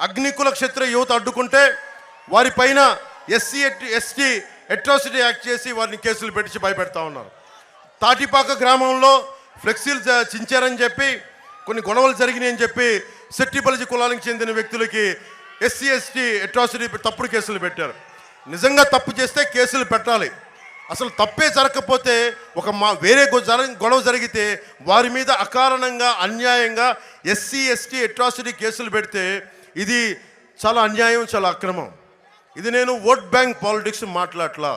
అగ్నికుల క్షత్రియ యువత అడ్డుకుంటే వారిపైన ఎస్సీ ఎస్టీ అట్రాసిటీ యాక్ట్ చేసి వారిని కేసులు పెట్టి భయపెడతా ఉన్నారు. తాటిపాక గ్రామంలో ఫ్లెక్సీలు చించారని చెప్పి కొన్ని గొడవలు జరిగినాయని చెప్పి సెట్టిబలిజి కులానికి చెందిన వ్యక్తులకి ఎస్సీ ఎస్టీ అట్రాసిటీ తప్పుడు కేసులు పెట్టారు. నిజంగా తప్పు చేస్తే కేసులు పెట్టాలి. అసలు తప్పే జరగకపోతే ఒక మా వేరే గొ- గొడవ జరిగితే వారి మీద అకారణంగా అన్యాయంగా ఎస్సీ ఎస్టీ అట్రాసిటీ కేసులు పెడితే ఇది చాలా అన్యాయం చాలా అక్రమం. ఇది నేను ఓట్ బ్యాంక్ పాలిటిక్స్ మాట్లాడలా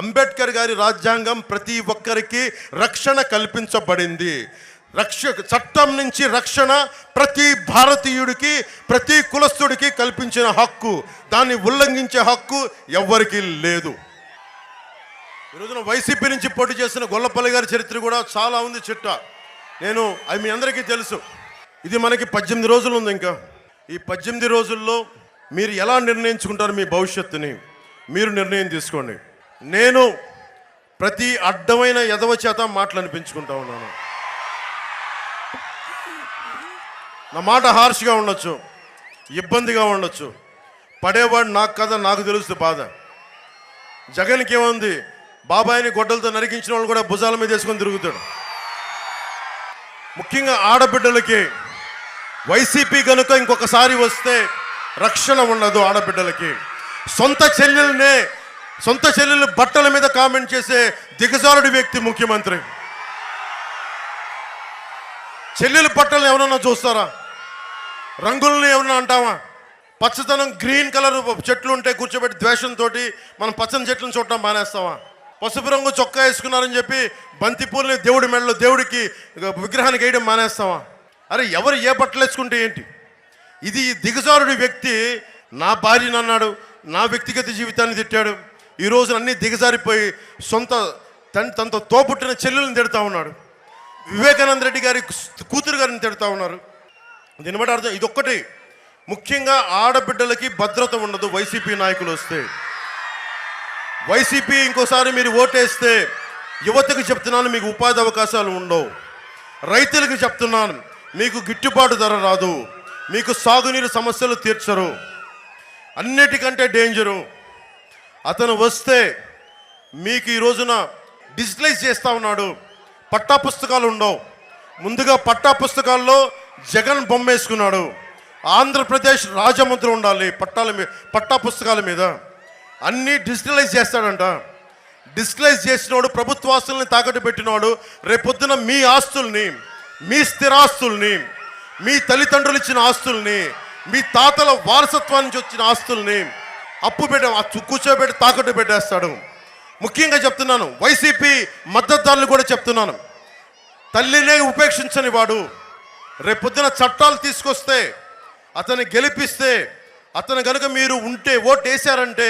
అంబేద్కర్ గారి రాజ్యాంగం ప్రతి ఒక్కరికి రక్షణ కల్పించబడింది. రక్ష చట్టం నుంచి రక్షణ ప్రతి భారతీయుడికి ప్రతి కులస్తుడికి కల్పించిన హక్కు. దాన్ని ఉల్లంఘించే హక్కు ఎవ్వరికీ లేదు. ఈ రోజున వైసీపీ నుంచి పోటీ చేసిన గొల్లపల్లి గారి చరిత్ర కూడా చాలా ఉంది చిట్ట. నేను అది మీ అందరికీ తెలుసు. ఇది మనకి పద్దెనిమిది రోజులు ఉంది ఇంకా. ఈ పద్దెనిమిది రోజుల్లో మీరు ఎలా నిర్ణయించుకుంటారు మీ భవిష్యత్తుని? మీరు నిర్ణయం తీసుకోండి. నేను ప్రతి అడ్డమైన ఎదవ చేత మాటలు అనిపించుకుంటా ఉన్నాను. నా మాట హార్ష్గా ఉండొచ్చు ఇబ్బందిగా ఉండొచ్చు. పడేవాడు నాకు కదా నాకు తెలుస్తుంది బాధ. జగన్కి ఏముంది? బాబాయిని గొడ్డలతో నరికించిన వాళ్ళు కూడా భుజాల మీద వేసుకొని తిరుగుతాడు. ముఖ్యంగా ఆడబిడ్డలకి వైసీపీ కనుక ఇంకొకసారి వస్తే రక్షణ ఉండదు ఆడబిడ్డలకి. సొంత చెల్లెల్నే సొంత చెల్లెలు బట్టల మీద కామెంట్ చేసే దిగజారుడి వ్యక్తి ముఖ్యమంత్రి. చెల్లెలు బట్టలు ఎవరన్నా చూస్తారా? రంగులను ఏమన్నా అంటావా? పచ్చదనం గ్రీన్ కలర్ చెట్లు ఉంటే కూర్చోబెట్టి ద్వేషంతో మనం పచ్చని చెట్లను చూడటం మానేస్తావా? పసుపు రంగు చొక్కా వేసుకున్నారని చెప్పి బంతిపూలని దేవుడి మెడలో దేవుడికి విగ్రహానికి వేయడం మానేస్తావా? అరే ఎవరు ఏ బట్టలు వేసుకుంటే ఏంటి? ఇది దిగజారుడి వ్యక్తి నా భార్యను అన్నాడు నా వ్యక్తిగత జీవితాన్ని తిట్టాడు. ఈ అన్నీ దిగజారిపోయి సొంత తన తనతో తోపుట్టిన చెల్లెలను తిడతా ఉన్నాడు. వివేకానంద రెడ్డి గారి కూతురు గారిని తిడతా ఉన్నారు. దీన్ని బట్టి అర్థం ఇదొక్కటి. ముఖ్యంగా ఆడబిడ్డలకి భద్రత ఉండదు వైసీపీ నాయకులు వస్తే. వైసీపీ ఇంకోసారి మీరు ఓటేస్తే యువతకు చెప్తున్నాను మీకు ఉపాధి అవకాశాలు ఉండవు. రైతులకు చెప్తున్నాను మీకు గిట్టుబాటు ధర రాదు. మీకు సాగునీరు సమస్యలు తీర్చరు. అన్నిటికంటే డేంజరు. అతను వస్తే మీకు ఈ రోజున డిజిటలైజ్ చేస్తూ ఉన్నాడు. పట్టా పుస్తకాలు ఉండవు. ముందుగా పట్టా పుస్తకాల్లో జగన్ బొమ్మ వేసుకున్నాడు ఆంధ్రప్రదేశ్ రాజముద్ర ఉండాలి పట్టాల మీద పట్టా పుస్తకాల మీద. అన్నీ డిజిటలైజ్ చేస్తాడంట. డిజిటలైజ్ చేసినోడు ప్రభుత్వ ఆస్తుల్ని తాకట్టు పెట్టినోడు. రేపొద్దున మీ ఆస్తుల్ని మీ స్థిరాస్తుల్ని మీ తల్లిదండ్రులు ఇచ్చిన ఆస్తుల్ని మీ తాతల వారసత్వం నుంచి వచ్చిన ఆస్తుల్ని అప్పు పెట్ట ఆ కూర్చోబెట్టి తాకట్టు పెట్టేస్తాడు. ముఖ్యంగా చెప్తున్నాను వైసీపీ మద్దతుదారులు కూడా చెప్తున్నాను. తల్లినే ఉపేక్షించని వాడు రేపొద్దున చట్టాలు తీసుకొస్తే అతన్ని గెలిపిస్తే అతను కనుక మీరు ఉంటే ఓటు వేశారంటే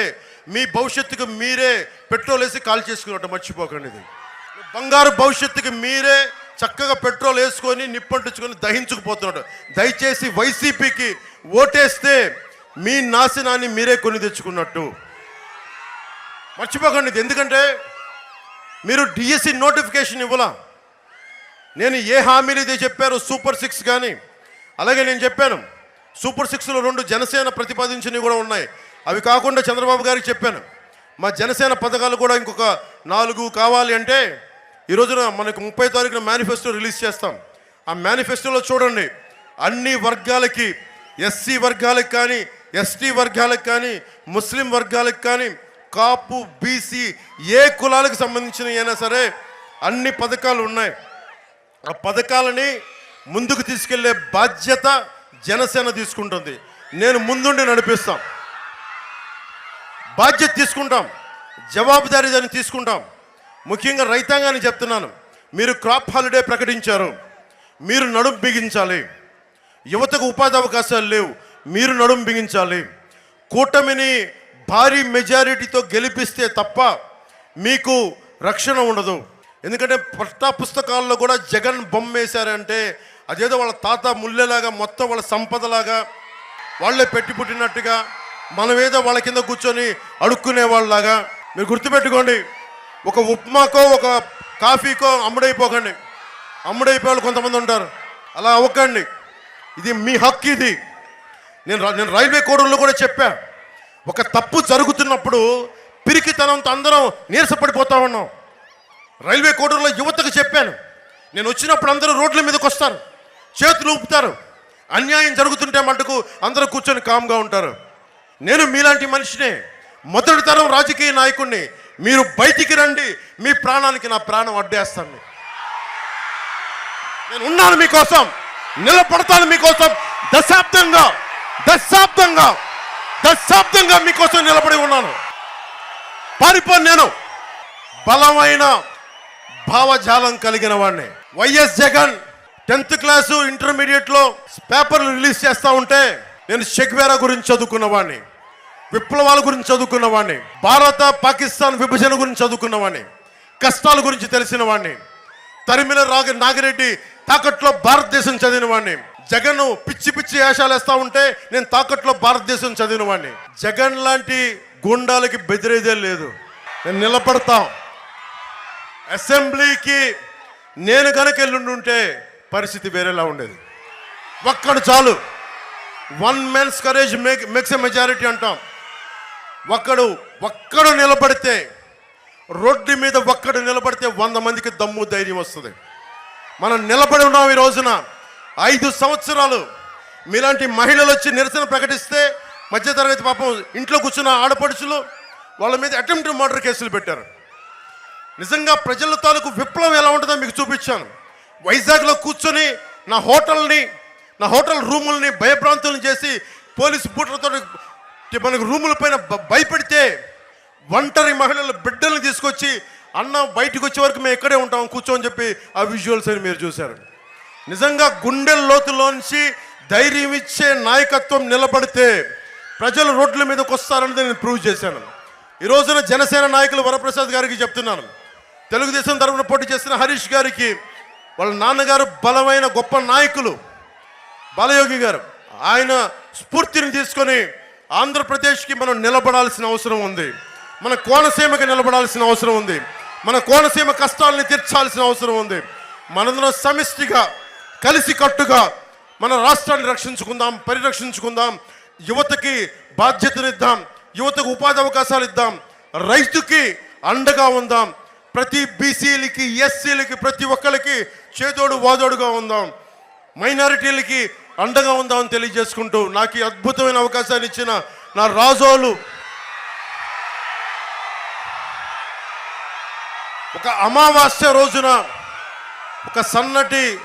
మీ భవిష్యత్తుకు మీరే పెట్రోల్ వేసి కాల్ చేసుకున్నట్టు మర్చిపోకండి ఇది. బంగారు భవిష్యత్తుకి మీరే చక్కగా పెట్రోల్ వేసుకొని నిప్పంటించుకొని దహించుకుపోతున్నాడు. దయచేసి వైసీపీకి ఓటేస్తే మీ నాశనాన్ని మీరే కొని తెచ్చుకున్నట్టు. మర్చిపోకండి ఇది. ఎందుకంటే మీరు డిఎస్సి నోటిఫికేషన్ ఇవ్వలా? నేను ఏ హామీలు ఇది చెప్పారు సూపర్ సిక్స్ కానీ అలాగే నేను చెప్పాను. సూపర్ సిక్స్లో రెండు జనసేన ప్రతిపాదించినవి కూడా ఉన్నాయి. అవి కాకుండా చంద్రబాబు గారికి చెప్పాను. మా జనసేన పథకాలు కూడా ఇంకొక నాలుగు కావాలి అంటే ఈ రోజున మనకు ముప్పై తారీఖున మేనిఫెస్టో రిలీజ్ చేస్తాం. ఆ మేనిఫెస్టోలో చూడండి. అన్ని వర్గాలకి ఎస్సీ వర్గాలకు కానీ ఎస్టీ వర్గాలకు కానీ ముస్లిం వర్గాలకు కానీ కాపు బీసీ ఏ కులాలకు సంబంధించిన అయినా సరే అన్ని పథకాలు ఉన్నాయి. ఆ పథకాలని ముందుకు తీసుకెళ్ళే బాధ్యత జనసేన తీసుకుంటుంది. నేను ముందుండి నడిపిస్తాం. బాధ్యత తీసుకుంటాం. జవాబుదారీ దాన్ని తీసుకుంటాం. ముఖ్యంగా రైతాంగాన్ని చెప్తున్నాను. మీరు క్రాప్ హాలిడే ప్రకటించారు. మీరు నడుం బిగించాలి. యువతకు ఉపాధి అవకాశాలు లేవు. మీరు నడుం బిగించాలి. కూటమిని భారీ మెజారిటీతో గెలిపిస్తే తప్ప మీకు రక్షణ ఉండదు. ఎందుకంటే పట్టా పుస్తకాల్లో కూడా జగన్ బొమ్మ వేశారంటే అదేదో వాళ్ళ తాత ముల్లెలాగా మొత్తం వాళ్ళ సంపదలాగా వాళ్ళే పెట్టి పుట్టినట్టుగా మనమేదో వాళ్ళ కింద కూర్చొని అడుక్కునే వాళ్ళలాగా. మీరు గుర్తుపెట్టుకోండి. ఒక ఉప్మాకో ఒక కాఫీకో అమ్ముడైపోకండి. అమ్ముడైపోయే కొంతమంది ఉంటారు. అలా అవ్వకండి. ఇది మీ హక్కు ఇది. నేను నేను రైల్వే కోడూరులో కూడా చెప్పా. ఒక తప్పు జరుగుతున్నప్పుడు పిరికితనంతో అందరం నీరసపడిపోతా ఉన్నాం. రైల్వే కోడల్లో యువతకు చెప్పాను. నేను వచ్చినప్పుడు అందరూ రోడ్ల మీదకి వస్తారు. చేతులు ఊపుతారు. అన్యాయం జరుగుతుంటే మటుకు అందరూ కూర్చొని కామ్గా ఉంటారు. నేను మీలాంటి మనిషినే. మొదటి తరం రాజకీయ నాయకుడిని మీరు బయటికి రండి మీ ప్రాణానికి నా ప్రాణం అడ్డేస్తాను. నేను ఉన్నాను మీకోసం నిలబడతాను మీకోసం దశాబ్దంగా దశాబ్దంగా దశాబ్దంగా మీకోసం నిలబడి ఉన్నాను. పారిపోను నేను బలమైన భావజాలం కలిగిన వాడిని. వైఎస్ జగన్ టెన్త్ క్లాసు ఇంటర్మీడియట్లో పేపర్లు రిలీజ్ చేస్తా ఉంటే నేను షెగ్వేరా గురించి చదువుకున్న వాడిని. విప్లవాల గురించి చదువుకున్న వాడిని భారత పాకిస్తాన్ విభజన గురించి చదువుకున్న వాడిని కష్టాల గురించి తెలిసిన వాడిని తరిమిల రాగ నాగిరెడ్డి తాకట్లో భారతదేశం చదివిన వాడిని జగన్ పిచ్చి పిచ్చి వేషాలు వేస్తా ఉంటే నేను తాకట్లో భారతదేశం చదివిన వాడిని జగన్ లాంటి గుండాలకి బెదిరేదే లేదు. నేను నిలబడతాం. అసెంబ్లీకి నేను కనుక వెళ్ళుంటే పరిస్థితి వేరేలా ఉండేది. ఒక్కడు చాలు. One men's courage make makes a majority అంటాం. ఒక్కడు ఒక్కడు నిలబడితే రోడ్డు మీద ఒక్కడు నిలబడితే వంద మందికి దమ్ము ధైర్యం వస్తుంది. మనం నిలబడి ఉన్నాం ఈ రోజున. ఐదు సంవత్సరాలు మీలాంటి మహిళలు వచ్చి నిరసన ప్రకటిస్తే మధ్యతరగతి పాపం ఇంట్లో కూర్చున్న ఆడపడుచులు వాళ్ళ మీద అటెంప్ట్ మర్డర్ కేసులు పెట్టారు. నిజంగా ప్రజల తాలూకు విప్లవం ఎలా ఉంటుందో మీకు చూపించాను. వైజాగ్లో కూర్చొని నా హోటల్ని నా హోటల్ రూముల్ని భయభ్రాంతులను చేసి పోలీసు బూట్లతో మనకు రూముల పైన భయపెడితే ఒంటరి మహిళలు బిడ్డల్ని తీసుకొచ్చి అన్న బయటకు వచ్చే వరకు మేము ఇక్కడే ఉంటాం కూర్చోని చెప్పి ఆ విజువల్స్ అని మీరు చూశారు. నిజంగా గుండెల లోతులోంచి ధైర్యం ఇచ్చే నాయకత్వం నిలబడితే ప్రజలు రోడ్ల మీదకి వస్తారని నేను ప్రూవ్ చేశాను. ఈ రోజున జనసేన నాయకులు వరప్రసాద్ గారికి చెప్తున్నాను. తెలుగుదేశం తరఫున పోటీ చేసిన హరీష్ గారికి వాళ్ళ నాన్నగారు బలమైన గొప్ప నాయకులు బాలయోగి గారు ఆయన స్ఫూర్తిని తీసుకొని ఆంధ్రప్రదేశ్కి మనం నిలబడాల్సిన అవసరం ఉంది. మన కోనసీమకి నిలబడాల్సిన అవసరం ఉంది. మన కోనసీమ కష్టాలని తీర్చాల్సిన అవసరం ఉంది. మనందరం సమిష్టిగా కలిసి కట్టుగా మన రాష్ట్రాన్ని రక్షించుకుందాం పరిరక్షించుకుందాం యువతకి బాధ్యతనిద్దాం యువతకు ఉపాధి అవకాశాలు ఇద్దాం రైతుకి అండగా ఉందాం ప్రతి బీసీలకి ఎస్సీలకి ప్రతి ఒక్కరికి చేదోడు వాదోడుగా ఉందాం. మైనారిటీలకి అండగా ఉందామని తెలియజేసుకుంటూ నాకు ఈ అద్భుతమైన అవకాశాన్ని ఇచ్చిన నా రాజోలు. ఒక అమావాస్య రోజున ఒక సన్నటి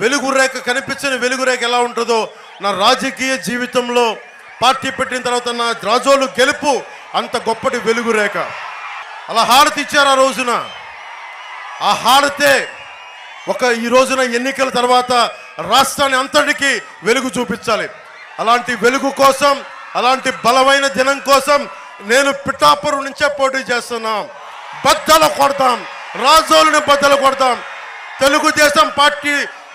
వెలుగు రేఖ కనిపించని వెలుగు రేఖ ఎలా ఉంటుందో నా రాజకీయ జీవితంలో పార్టీ పెట్టిన తర్వాత నా రాజోలు గెలుపు అంత గొప్పటి వెలుగు రేఖ అలా హారతి ఇచ్చారు ఆ రోజున. ఆ హారతే ఒక ఈ రోజున ఎన్నికల తర్వాత రాష్ట్రాన్ని అంతటికి వెలుగు చూపించాలి. అలాంటి వెలుగు కోసం అలాంటి బలమైన దినం కోసం నేను పిఠాపురం నుంచే పోటీ చేస్తున్నాం. బద్దలు కొడతాం రాజోలుని బద్దలు కొడతాం. తెలుగుదేశం పార్టీ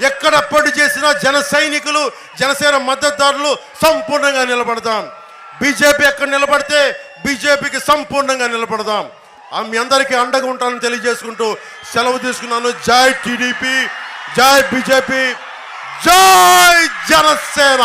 ఎక్కడ పోటీ చేసినా జన సైనికులు జనసేన మద్దతుదారులు సంపూర్ణంగా నిలబడదాం బీజేపీ ఎక్కడ నిలబడితే బీజేపీకి సంపూర్ణంగా నిలబడదాం ఆమె మీ అందరికీ అండగా ఉంటానని తెలియజేసుకుంటూ సెలవు తీసుకున్నాను. జాయ్ టీడీపీ జాయ్ బీజేపీ. జై జనసేన!